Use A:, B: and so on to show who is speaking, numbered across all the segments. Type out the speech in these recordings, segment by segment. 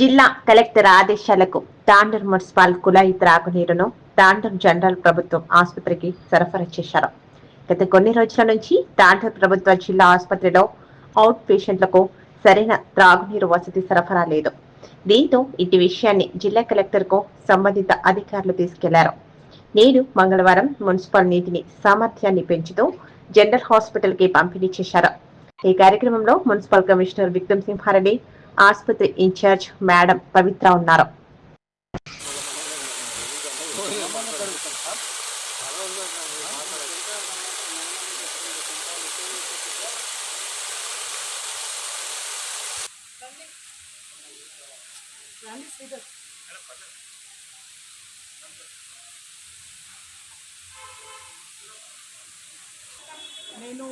A: జిల్లా కలెక్టర్ ఆదేశాలకు తాండూర్ మున్సిపల్ కులాయి త్రాగునీరును తాండూర్ జనరల్ ప్రభుత్వం ఆసుపత్రికి సరఫరా చేశారు. గత కొన్ని రోజుల నుంచి తాండూర్ ప్రభుత్వ జిల్లా ఆసుపత్రిలో అవుట్ పేషెంట్లకు సరైన త్రాగునీరు వసతి సరఫరా లేదు. దీంతో ఇటు విషయాన్ని జిల్లా కలెక్టర్కు సంబంధిత అధికారులు తీసుకెళ్ళారు. నేడు మంగళవారం మున్సిపల్ నీటిని సామర్థ్యాన్ని పెంచుతూ జనరల్ హాస్పిటల్కి పంపిణీ చేశారు. ఈ కార్యక్రమంలో మున్సిపల్ కమిషనర్ విక్రమ్ సింహారెడ్డి ఆసుపత్రి ఇన్ఛార్జ్ మేడం పవిత్ర ఉన్నారు.
B: నేను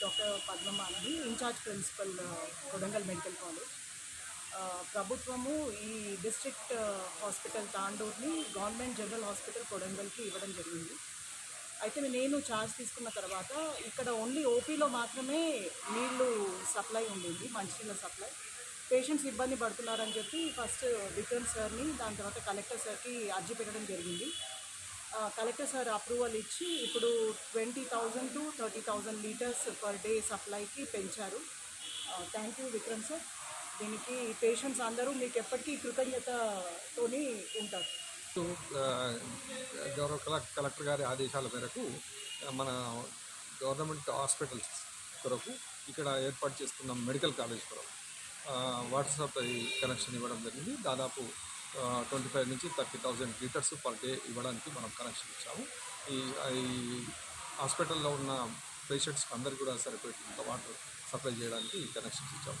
B: డాక్టర్ పద్మమ్మ అండి in-charge principal Kodangal medical college. ప్రభుత్వము ఈ డిస్ట్రిక్ట్ హాస్పిటల్ తాండూర్ని గవర్నమెంట్ జనరల్ హాస్పిటల్ కొడంగల్కి ఇవ్వడం జరిగింది. అయితే నేను ఛార్జ్ తీసుకున్న తర్వాత ఇక్కడ ఓన్లీ ఓపీలో మాత్రమే నీళ్ళు సప్లై ఉండింది మంచినీళ్ళ సప్లై. పేషెంట్స్ ఇబ్బంది పడుతున్నారని చెప్పి ఫస్ట్ విక్రమ్ సార్ని దాని తర్వాత కలెక్టర్ సార్కి అర్జీ పెట్టడం జరిగింది. కలెక్టర్ సార్ అప్రూవల్ ఇచ్చి ఇప్పుడు twenty thousand to thirty thousand litres per day సప్లైకి పెంచారు. Thank you Vikram sir. దీనికి పేషెంట్స్ అందరూ మీకు ఎప్పటికీ కృతజ్ఞతతోని ఉంటారు.
C: గౌరవ కలెక్ కలెక్టర్ గారి ఆదేశాల మేరకు మన గవర్నమెంట్ హాస్పిటల్స్ కొరకు ఇక్కడ ఏర్పాటు చేసుకున్న మెడికల్ కాలేజ్ కొరకు వాట్సాప్ కనెక్షన్ ఇవ్వడం జరిగింది. దాదాపు ట్వంటీ ఫైవ్ నుంచి thirty thousand litres per day ఇవ్వడానికి మనం కనెక్షన్ ఇచ్చాము. ఈ ఈ హాస్పిటల్లో ఉన్న పేషెంట్స్ అందరికీ కూడా సరిపోయేంత వాటర్ సప్లై చేయడానికి ఈ కనెక్షన్స్ ఇచ్చాము.